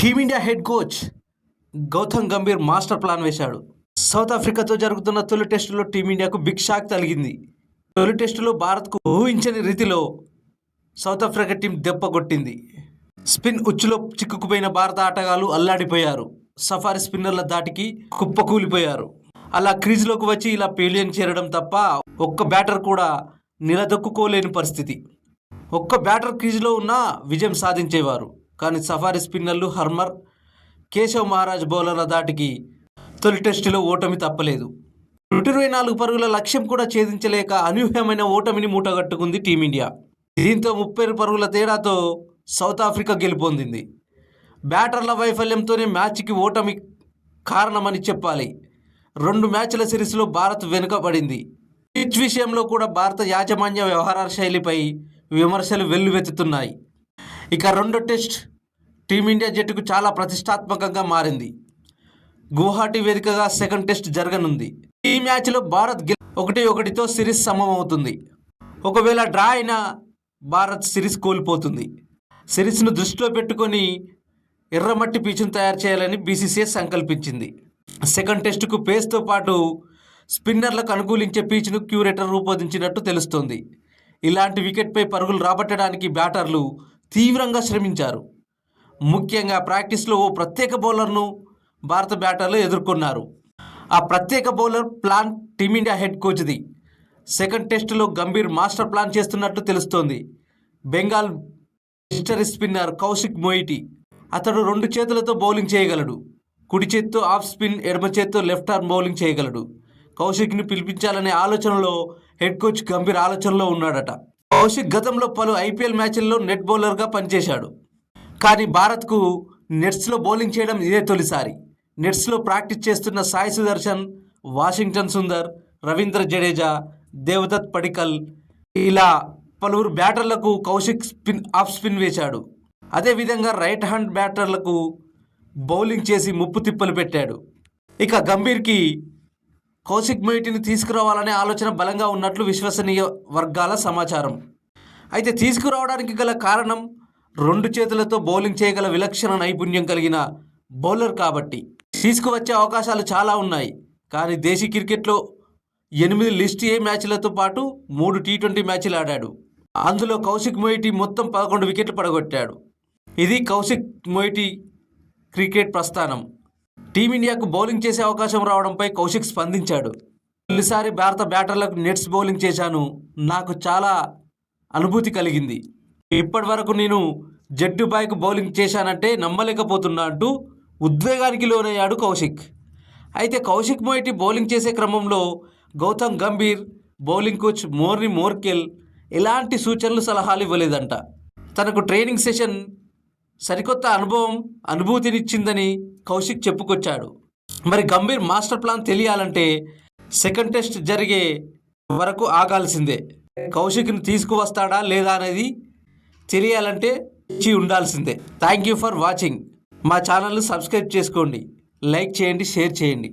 Team India head coach Gautam Gambhir master plan వేశాడు. South ఆఫ్రికాతో జరుగుతున్న తొలి టెస్టులో టీమిండియాకు బిగ్ షాక్ తగిలింది. తొలి టెస్టులో భారత్కు ఊహించని రీతిలో సౌత్ ఆఫ్రికా టీం దెబ్బ కొట్టింది. స్పిన్ ఉచ్చులో చిక్కుకుపోయిన భారత ఆటగాళ్ళు అల్లాడిపోయారు. సఫారీ స్పిన్నర్ల దాటికి కుప్పకూలిపోయారు. అలా క్రీజ్లోకి వచ్చి ఇలా పేలియన్ చేరడం తప్ప ఒక్క బ్యాటర్ కూడా నిలదొక్కుకోలేని పరిస్థితి. ఒక్క బ్యాటర్ క్రీజ్లో ఉన్నా విజయం సాధించేవారు. కానీ సఫారీ స్పిన్నర్లు హర్మర్ కేశవ్ మహారాజ్ బౌలర్ల దాటికి తొలి టెస్టులో ఓటమి తప్పలేదు. నూట ఇరవై నాలుగు పరుగుల లక్ష్యం కూడా ఛేదించలేక అనూహ్యమైన ఓటమిని మూటగట్టుకుంది టీమిండియా. దీంతో ముప్పై పరుగుల తేడాతో సౌత్ ఆఫ్రికా గెలుపొందింది. బ్యాటర్ల వైఫల్యంతోనే మ్యాచ్కి ఓటమి కారణమని చెప్పాలి. రెండు మ్యాచ్ల సిరీస్లో భారత్ వెనుకబడింది. పిచ్ విషయంలో కూడా భారత యాజమాన్య వ్యవహార శైలిపై విమర్శలు వెల్లువెత్తుతున్నాయి. ఇక రెండో టెస్ట్ టీమిండియా జట్టుకు చాలా ప్రతిష్టాత్మకంగా మారింది. గువాహటి వేదికగా సెకండ్ టెస్ట్ జరగనుంది. ఈ మ్యాచ్లో భారత్ గె ఒకటి ఒకటితో సిరీస్ సమమవుతుంది. ఒకవేళ డ్రా అయినా భారత్ సిరీస్ కోల్పోతుంది. సిరీస్ను దృష్టిలో పెట్టుకొని ఎర్రమట్టి పిచ్చును తయారు చేయాలని బీసీసీఐ సంకల్పించింది. సెకండ్ టెస్టుకు పేస్తో పాటు స్పిన్నర్లకు అనుకూలించే పీచ్ను క్యూరేటర్ రూపొందించినట్టు తెలుస్తోంది. ఇలాంటి వికెట్పై పరుగులు రాబట్టడానికి బ్యాటర్లు తీవ్రంగా శ్రమించారు. ముఖ్యంగా ప్రాక్టీస్లో ఓ ప్రత్యేక బౌలర్ను భారత బ్యాటర్లు ఎదుర్కొన్నారు. ఆ ప్రత్యేక bowler plan team India head కోచ్ది. Second టెస్టులో గంభీర్ మాస్టర్ ప్లాన్ చేస్తున్నట్టు తెలుస్తోంది. బెంగాల్ మిస్టరీ స్పిన్నర్ కౌశిక్ మొయిటి అతడు రెండు చేతులతో బౌలింగ్ చేయగలడు. కుడి చేత్తో ఆఫ్ స్పిన్ ఎడమ చేత్తో లెఫ్ట్ ఆర్మ్ బౌలింగ్ చేయగలడు. కౌశిక్ని పిలిపించాలనే ఆలోచనలో హెడ్ కోచ్ గంభీర్ ఆలోచనలో ఉన్నాడట. కౌశిక్ గతంలో పలు ఐపీఎల్ మ్యాచ్ల్లో నెట్ బౌలర్గా పనిచేశాడు. కానీ భారత్కు నెట్స్లో బౌలింగ్ చేయడం ఇదే తొలిసారి. నెట్స్లో ప్రాక్టీస్ చేస్తున్న సాయి సుదర్శన్ వాషింగ్టన్ సుందర్ రవీంద్ర జడేజా దేవదత్ పడికల్ ఇలా పలువురు బ్యాటర్లకు కౌశిక్ స్పిన్ ఆఫ్ స్పిన్ వేశాడు. అదేవిధంగా రైట్ హ్యాండ్ బ్యాటర్లకు బౌలింగ్ చేసి ముప్పు తిప్పలు పెట్టాడు. ఇక గంభీర్కి కౌశిక్ మొయిటిని తీసుకురావాలనే ఆలోచన బలంగా ఉన్నట్లు విశ్వసనీయ వర్గాల సమాచారం. అయితే తీసుకురావడానికి గల కారణం రెండు చేతులతో బౌలింగ్ చేయగల విలక్షణ నైపుణ్యం కలిగిన బౌలర్ కాబట్టి. తీసుకువచ్చే అవకాశాలు చాలా ఉన్నాయి. కానీ దేశీ క్రికెట్లో ఎనిమిది లిస్ట్ ఏ మ్యాచ్లతో పాటు మూడు టీ ట్వంటీ మ్యాచ్లు ఆడాడు. అందులో కౌశిక్ మొయిటి మొత్తం పదకొండు వికెట్లు పడగొట్టాడు. ఇది కౌశిక్ మొయిటి క్రికెట్ ప్రస్థానం. టీమిండియాకు బౌలింగ్ చేసే అవకాశం రావడంపై కౌశిక్ స్పందించాడు. తొలిసారి భారత బ్యాటర్లకు నెట్స్ బౌలింగ్ చేశాను. నాకు చాలా అనుభూతి కలిగింది. ఇప్పటి వరకు నేను జట్టు బాయ్కు బౌలింగ్ చేశానంటే నమ్మలేకపోతున్నా అంటూ ఉద్వేగానికి లోనయ్యాడు కౌశిక్. అయితే కౌశిక్ మొయిటి బౌలింగ్ చేసే క్రమంలో Gautam Gambhir bowling coach Morne Morkel ఎలాంటి సూచనలు సలహాలు ఇవ్వలేదంట. తనకు ట్రైనింగ్ సెషన్ సరికొత్త అనుభవం అనుభూతినిచ్చిందని కౌశిక్ చెప్పుకొచ్చాడు. మరి గంభీర్ మాస్టర్ ప్లాన్ తెలియాలంటే సెకండ్ టెస్ట్ జరిగే వరకు ఆగాల్సిందే. కౌశిక్ని తీసుకువస్తాడా లేదా అనేది తెలియాలంటే ఇచ్చి ఉండాల్సిందే. Thank you for watching. మా ఛానల్ను సబ్స్క్రైబ్ చేసుకోండి. లైక్ చేయండి షేర్ చేయండి.